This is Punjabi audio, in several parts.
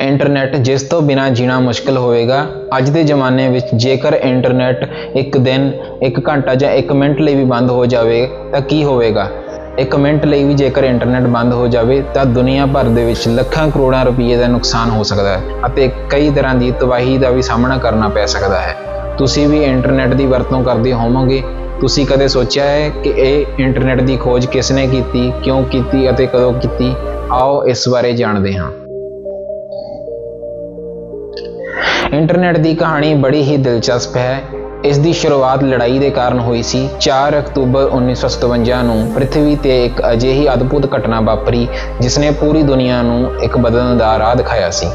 ਇੰਟਰਨੈਟ ਜਿਸ ਤੋਂ ਬਿਨਾਂ ਜੀਣਾ ਮੁਸ਼ਕਲ ਹੋਵੇਗਾ, ਅੱਜ ਦੇ ਜ਼ਮਾਨੇ ਵਿੱਚ ਜੇਕਰ ਇੰਟਰਨੈਟ ਇੱਕ ਦਿਨ, ਇੱਕ ਘੰਟਾ ਜਾਂ ਇੱਕ ਮਿੰਟ ਲਈ ਵੀ ਬੰਦ ਹੋ ਜਾਵੇ, ਤਾਂ ਕੀ ਹੋਵੇਗਾ? ਇੱਕ ਮਿੰਟ ਲਈ ਵੀ ਜੇਕਰ ਇੰਟਰਨੈਟ ਬੰਦ ਹੋ ਜਾਵੇ, ਤਾਂ ਦੁਨੀਆ ਭਰ ਦੇ ਵਿੱਚ ਲੱਖਾਂ ਕਰੋੜਾਂ ਰੁਪਏ ਦਾ ਨੁਕਸਾਨ ਹੋ ਸਕਦਾ ਹੈ ਅਤੇ ਕਈ ਤਰ੍ਹਾਂ ਦੀ ਤਬਾਹੀ ਦਾ ਵੀ ਸਾਹਮਣਾ ਕਰਨਾ ਪੈ ਸਕਦਾ ਹੈ। ਤੁਸੀਂ ਵੀ ਇੰਟਰਨੈਟ ਦੀ ਵਰਤੋਂ ਕਰਦੇ ਹੋਵੋਗੇ। ਤੁਸੀਂ ਕਦੇ ਸੋਚਿਆ ਹੈ ਕਿ ਇਹ ਇੰਟਰਨੈਟ ਦੀ ਖੋਜ ਕਿਸ ਨੇ ਕੀਤੀ, ਕਿਉਂ ਕੀਤੀ ਅਤੇ ਕਦੋਂ ਕੀਤੀ? ਆਓ ਇਸ ਬਾਰੇ ਜਾਣਦੇ ਹਾਂ। ਇੰਟਰਨੈਟ ਦੀ ਕਹਾਣੀ ਬੜੀ ਹੀ ਦਿਲਚਸਪ ਹੈ। ਇਸ ਦੀ ਸ਼ੁਰੂਆਤ ਲੜਾਈ ਦੇ ਕਾਰਨ ਹੋਈ ਸੀ। 4 ਅਕਤੂਬਰ 1957 ਨੂੰ ਪ੍ਰithvi ਤੇ ਇੱਕ ਅਜਿਹੀ ਅਦਭੁਤ ਘਟਨਾ ਵਾਪਰੀ ਜਿਸ ਨੇ ਪੂਰੀ ਦੁਨੀਆ ਨੂੰ ਇੱਕ ਬਦਲਣ ਦਾ ਰਾਹ ਦਿਖਾਇਆ ਸੀ।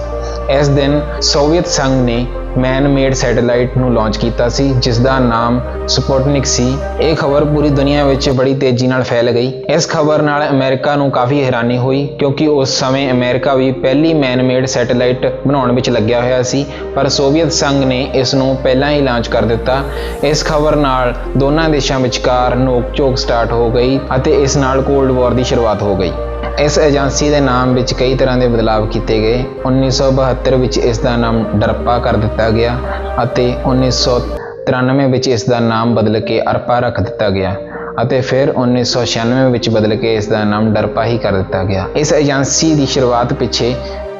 ਇਸ ਦਿਨ ਸੋਵੀਅਤ ਸੰਘ ਨੇ ਮੈਨ ਮੇਡ ਸੈਟੇਲਾਈਟ ਨੂੰ ਲਾਂਚ ਕੀਤਾ ਸੀ ਜਿਸ ਦਾ ਨਾਮ ਸਪੁਟਨਿਕ ਸੀ। ਇਹ ਖਬਰ ਪੂਰੀ ਦੁਨੀਆ ਵਿੱਚ ਬੜੀ ਤੇਜ਼ੀ ਨਾਲ ਫੈਲ ਗਈ। ਇਸ ਖਬਰ ਨਾਲ ਅਮਰੀਕਾ ਨੂੰ ਕਾਫੀ ਹੈਰਾਨੀ ਹੋਈ, ਕਿਉਂਕਿ ਉਸ ਸਮੇਂ ਅਮਰੀਕਾ ਵੀ ਪਹਿਲੀ ਮੈਨ ਮੇਡ ਸੈਟੇਲਾਈਟ ਬਣਾਉਣ ਵਿੱਚ ਲੱਗਿਆ ਹੋਇਆ ਸੀ, ਪਰ ਸੋਵੀਅਤ ਸੰਘ ਨੇ ਇਸ ਨੂੰ ਪਹਿਲਾਂ ਹੀ ਲਾਂਚ ਕਰ ਦਿੱਤਾ। ਇਸ ਖਬਰ ਨਾਲ ਦੋਨਾਂ ਦੇਸ਼ਾਂ ਵਿਚਕਾਰ ਨੋਕ-ਝੋਕ ਸਟਾਰਟ ਹੋ ਗਈ ਅਤੇ ਇਸ ਨਾਲ ਕੋਲਡ ਵਾਰ ਦੀ ਸ਼ੁਰੂਆਤ ਹੋ ਗਈ। ਇਸ ਏਜੰਸੀ ਦੇ ਨਾਮ ਵਿੱਚ ਕਈ ਤਰ੍ਹਾਂ ਦੇ ਬਦਲਾਅ ਕੀਤੇ ਗਏ। 1972 ਵਿੱਚ ਇਸ ਦਾ ਨਾਮ ਡਰਪਾ ਕਰ ਦਿੱਤਾ ਗਿਆ ਅਤੇ 1993 ਵਿੱਚ ਇਸ ਦਾ ਨਾਮ ਬਦਲ ਕੇ ਅਰਪਾ ਰੱਖ ਦਿੱਤਾ ਗਿਆ ਅਤੇ ਫਿਰ 1996 ਵਿੱਚ ਬਦਲ ਕੇ ਇਸ ਦਾ ਨਾਮ ਡਰਪਾ ਹੀ ਕਰ ਦਿੱਤਾ ਗਿਆ। ਇਸ ਏਜੰਸੀ ਦੀ ਸ਼ੁਰੂਆਤ ਪਿੱਛੇ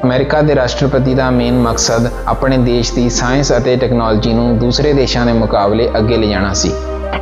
ਅਮਰੀਕਾ ਦੇ ਰਾਸ਼ਟਰਪਤੀ ਦਾ ਮੇਨ ਮਕਸਦ ਆਪਣੇ ਦੇਸ਼ ਦੀ ਸਾਇੰਸ ਅਤੇ ਟੈਕਨੋਲੋਜੀ ਨੂੰ ਦੂਸਰੇ ਦੇਸ਼ਾਂ ਦੇ ਮੁਕਾਬਲੇ ਅੱਗੇ ਲਿਜਾਣਾ ਸੀ।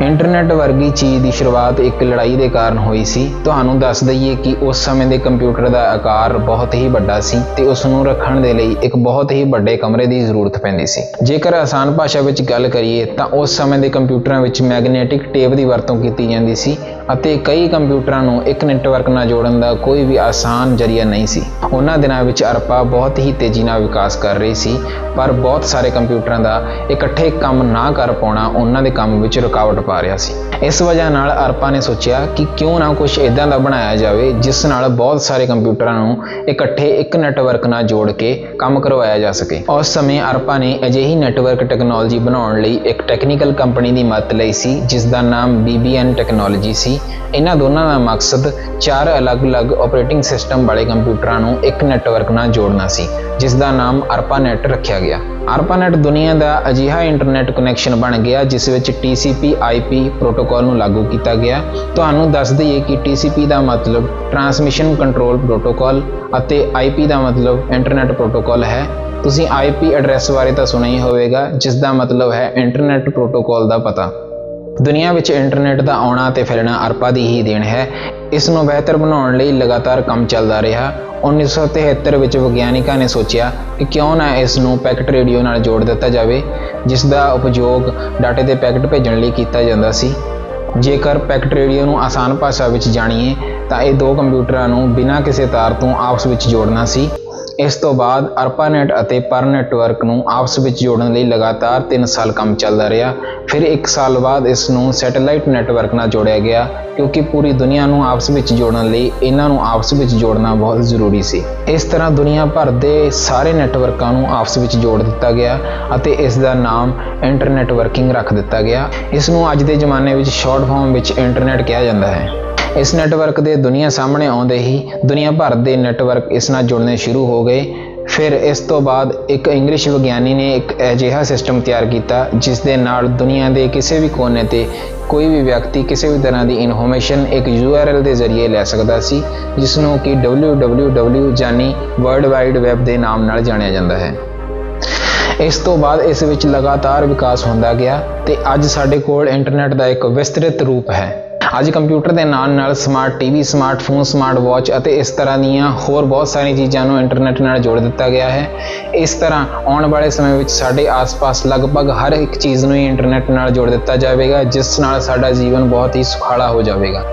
ਇੰਟਰਨੈਟ ਵਰਗੀ ਚੀਜ਼ ਦੀ ਸ਼ੁਰੂਆਤ ਇੱਕ ਲੜਾਈ ਦੇ ਕਾਰਨ ਹੋਈ ਸੀ। ਤੁਹਾਨੂੰ ਦੱਸ ਦਈਏ ਕਿ ਉਸ ਸਮੇਂ ਦੇ ਕੰਪਿਊਟਰ ਦਾ ਆਕਾਰ ਬਹੁਤ ਹੀ ਵੱਡਾ ਸੀ ਤੇ ਉਸ ਨੂੰ ਰੱਖਣ ਦੇ ਲਈ ਇੱਕ ਬਹੁਤ ਹੀ ਵੱਡੇ ਕਮਰੇ ਦੀ ਜ਼ਰੂਰਤ ਪੈਂਦੀ ਸੀ। ਜੇਕਰ ਆਸਾਨ ਭਾਸ਼ਾ ਵਿੱਚ ਗੱਲ ਕਰੀਏ ਤਾਂ ਉਸ ਸਮੇਂ ਦੇ ਕੰਪਿਊਟਰਾਂ ਵਿੱਚ ਮੈਗਨੇਟਿਕ ਟੇਪ ਦੀ ਵਰਤੋਂ ਕੀਤੀ ਜਾਂਦੀ ਸੀ। ਅਤੇ ਕਈ ਕੰਪਿਊਟਰਾਂ ਨੂੰ ਇੱਕ ਨੈਟਵਰਕ ਨਾਲ ਜੋੜਨ ਦਾ ਕੋਈ ਵੀ ਆਸਾਨ ਜ਼ਰੀਆ ਨਹੀਂ ਸੀ। ਉਹਨਾਂ ਦਿਨਾਂ ਵਿੱਚ ਅਰਪਾ ਬਹੁਤ ਹੀ ਤੇਜ਼ੀ ਨਾਲ ਵਿਕਾਸ ਕਰ ਰਹੀ ਸੀ, ਪਰ ਬਹੁਤ ਸਾਰੇ ਕੰਪਿਊਟਰਾਂ ਦਾ ਇਕੱਠੇ ਕੰਮ ਨਾ ਕਰ ਪਾਉਣਾ ਉਹਨਾਂ ਦੇ ਕੰਮ ਵਿੱਚ ਰੁਕਾਵਟ ਪਾ ਰਿਹਾ ਸੀ। ਇਸ ਵਜ੍ਹਾ ਨਾਲ ਅਰਪਾ ਨੇ ਸੋਚਿਆ ਕਿ ਕਿਉਂ ਨਾ ਕੁਝ ਇਦਾਂ ਦਾ ਬਣਾਇਆ ਜਾਵੇ, ਜਿਸ ਨਾਲ ਬਹੁਤ ਸਾਰੇ ਕੰਪਿਊਟਰਾਂ ਨੂੰ ਇਕੱਠੇ ਇੱਕ ਨੈਟਵਰਕ ਨਾਲ ਜੋੜ ਕੇ ਕੰਮ ਕਰਵਾਇਆ ਜਾ ਸਕੇ। ਉਸ ਸਮੇਂ ਅਰਪਾ ਨੇ ਅਜਿਹੀ ਨੈਟਵਰਕ ਟੈਕਨੋਲੋਜੀ ਬਣਾਉਣ ਲਈ ਇੱਕ ਟੈਕਨੀਕਲ ਕੰਪਨੀ ਦੀ ਮਦਦ ਲਈ ਸੀ ਜਿਸ ਦਾ ਨਾਮ BBN ਟੈਕਨੋਲੋਜੀ ਸੀ। ਇਹਨਾਂ ਦੋਨਾਂ ਦਾ ਮਕਸਦ ਚਾਰ ਅਲੱਗ-ਅਲੱਗ ਆਪਰੇਟਿੰਗ ਸਿਸਟਮ ਵਾਲੇ ਕੰਪਿਊਟਰਾਂ ਨੂੰ ਇੱਕ ਨੈਟਵਰਕ ਨਾਲ ਜੋੜਨਾ ਸੀ, ਜਿਸ ਦਾ ਨਾਮ ARPANET ਰੱਖਿਆ ਗਿਆ। ARPANET ਦੁਨੀਆ ਦਾ ਅਜਿਹਾ ਇੰਟਰਨੈਟ ਕਨੈਕਸ਼ਨ ਬਣ ਗਿਆ, ਜਿਸ ਵਿੱਚ TCP IP ਪ੍ਰੋਟੋਕਾਲ ਨੂੰ ਲਾਗੂ ਕੀਤਾ ਗਿਆ। ਤੁਹਾਨੂੰ ਦੱਸ ਦਈਏ ਕਿ TCP ਦਾ ਮਤਲਬ ਟਰਾਂਸਮਿਸ਼ਨ ਕੰਟਰੋਲ ਪ੍ਰੋਟੋਕਾਲ ਅਤੇ IP ਦਾ ਮਤਲਬ ਇੰਟਰਨੈਟ ਪ੍ਰੋਟੋਕਾਲ ਹੈ। ਤੁਸੀਂ IP ਐਡਰੈਸ ਬਾਰੇ ਤਾਂ ਸੁਣਿਆ ਹੀ ਹੋਵੇਗਾ, ਜਿਸ ਦਾ ਮਤਲਬ ਹੈ ਇੰਟਰਨੈਟ ਪ੍ਰੋਟੋਕਾਲ ਦਾ ਪਤਾ। ਦੁਨੀਆ ਵਿੱਚ ਇੰਟਰਨੈਟ ਦਾ ਆਉਣਾ ਤੇ ਫੈਲਣਾ ਅਰਪਾ ਦੀ ਹੀ ਦੇਣ ਹੈ। ਇਸ ਨੂੰ ਬਿਹਤਰ ਬਣਾਉਣ ਲਈ ਲਗਾਤਾਰ ਕੰਮ ਚੱਲਦਾ ਰਿਹਾ। 1973 ਵਿੱਚ ਵਿਗਿਆਨਿਕਾਂ ਨੇ ਸੋਚਿਆ ਕਿ ਕਿਉਂ ਨਾ ਇਸ ਨੂੰ ਪੈਕਟ ਰੇਡੀਓ ਨਾਲ ਜੋੜ ਦਿੱਤਾ ਜਾਵੇ, ਜਿਸ ਦਾ ਉਪਯੋਗ ਡਾਟੇ ਦੇ ਪੈਕਟ ਭੇਜਣ ਲਈ ਕੀਤਾ ਜਾਂਦਾ ਸੀ। ਜੇਕਰ ਪੈਕਟ ਰੇਡੀਓ ਨੂੰ ਆਸਾਨ ਭਾਸ਼ਾ ਵਿੱਚ ਜਾਣੀਏ, ਤਾਂ ਇਹ ਦੋ ਕੰਪਿਊਟਰਾਂ ਨੂੰ ਬਿਨਾਂ ਕਿਸੇ ਤਾਰ ਤੋਂ ਆਪਸ ਵਿੱਚ ਜੋੜਨਾ ਸੀ। ਇਸ ਤੋਂ ਬਾਅਦ ਅਰਪਾਨੈਟ ਅਤੇ ਪਰ ਨੈਟਵਰਕ ਨੂੰ ਆਪਸ ਵਿੱਚ ਜੋੜਨ ਲਈ ਲਗਾਤਾਰ 3 ਸਾਲ ਕੰਮ ਚੱਲਦਾ ਰਿਹਾ। ਫਿਰ 1 ਸਾਲ ਬਾਅਦ ਇਸ ਨੂੰ ਸੈਟੇਲਾਈਟ ਨੈਟਵਰਕ ਨਾਲ ਜੋੜਿਆ ਗਿਆ, ਕਿਉਂਕਿ ਪੂਰੀ ਦੁਨੀਆ ਨੂੰ ਆਪਸ ਵਿੱਚ ਜੋੜਨ ਲਈ ਇਹਨਾਂ ਨੂੰ ਆਪਸ ਵਿੱਚ ਜੋੜਨਾ ਬਹੁਤ ਜ਼ਰੂਰੀ ਸੀ। ਇਸ ਤਰ੍ਹਾਂ ਦੁਨੀਆ ਭਰ ਦੇ ਸਾਰੇ ਨੈਟਵਰਕਾਂ ਨੂੰ ਆਪਸ ਵਿੱਚ ਜੋੜ ਦਿੱਤਾ ਗਿਆ ਅਤੇ ਇਸ ਦਾ ਨਾਮ ਇੰਟਰਨੈਟ ਵਰਕਿੰਗ ਰੱਖ ਦਿੱਤਾ ਗਿਆ। ਇਸ ਨੂੰ ਅੱਜ ਦੇ ਜ਼ਮਾਨੇ ਵਿੱਚ ਸ਼ਾਰਟ ਫਾਰਮ ਵਿੱਚ ਇੰਟਰਨੈਟ ਕਿਹਾ ਜਾਂਦਾ ਹੈ। ਇਸ ਨੈਟਵਰਕ ਦੇ ਦੁਨੀਆ ਸਾਹਮਣੇ ਆਉਂਦੇ ਹੀ ਦੁਨੀਆ ਭਰ ਦੇ ਨੈਟਵਰਕ ਇਸ ਨਾਲ ਜੁੜਨੇ ਸ਼ੁਰੂ ਹੋ ਗਏ। ਫਿਰ ਇਸ ਤੋਂ ਬਾਅਦ ਇੱਕ ਇੰਗਲਿਸ਼ ਵਿਗਿਆਨੀ ਨੇ ਇੱਕ ਅਜਿਹਾ ਸਿਸਟਮ ਤਿਆਰ ਕੀਤਾ, ਜਿਸ ਦੇ ਨਾਲ ਦੁਨੀਆ ਦੇ ਕਿਸੇ ਵੀ ਕੋਨੇ ਤੇ ਕੋਈ ਵੀ ਵਿਅਕਤੀ ਕਿਸੇ ਵੀ ਤਰ੍ਹਾਂ ਦੀ ਇਨਫੋਰਮੇਸ਼ਨ ਇੱਕ URL ਦੇ ਜ਼ਰੀਏ ਲੈ ਸਕਦਾ ਸੀ, ਜਿਸ ਨੂੰ ਕਿ www ਜਾਨੀ ਵਰਲਡ ਵਾਈਡ ਵੈਬ ਦੇ ਨਾਮ ਨਾਲ ਜਾਣਿਆ ਜਾਂਦਾ ਹੈ। ਇਸ ਤੋਂ ਬਾਅਦ ਇਸ ਵਿੱਚ ਲਗਾਤਾਰ ਵਿਕਾਸ ਹੁੰਦਾ ਗਿਆ ਤੇ ਅੱਜ ਸਾਡੇ ਕੋਲ ਇੰਟਰਨੈਟ ਦਾ ਇੱਕ ਵਿਸਤ੍ਰਿਤ ਰੂਪ ਹੈ। ਅੱਜ ਕੰਪਿਊਟਰ ਦੇ ਨਾਲ ਨਾਲ smart TV smartphone smart watch ਅਤੇ ਇਸ ਤਰ੍ਹਾਂ ਦੀਆਂ ਹੋਰ ਬਹੁਤ ਸਾਰੀਆਂ ਚੀਜ਼ਾਂ ਨੂੰ ਇੰਟਰਨੈਟ ਨਾਲ ਜੋੜ ਦਿੱਤਾ ਗਿਆ ਹੈ। ਇਸ ਤਰ੍ਹਾਂ ਆਉਣ ਵਾਲੇ ਸਮੇਂ ਵਿੱਚ ਸਾਡੇ ਆਸ-ਪਾਸ ਲਗਭਗ ਹਰ ਇੱਕ ਚੀਜ਼ ਨੂੰ ਹੀ ਇੰਟਰਨੈਟ ਨਾਲ ਜੋੜ ਦਿੱਤਾ ਜਾਵੇਗਾ, ਜਿਸ ਨਾਲ ਸਾਡਾ ਜੀਵਨ ਬਹੁਤ ਹੀ ਸੁਖਾਲਾ ਹੋ ਜਾਵੇਗਾ।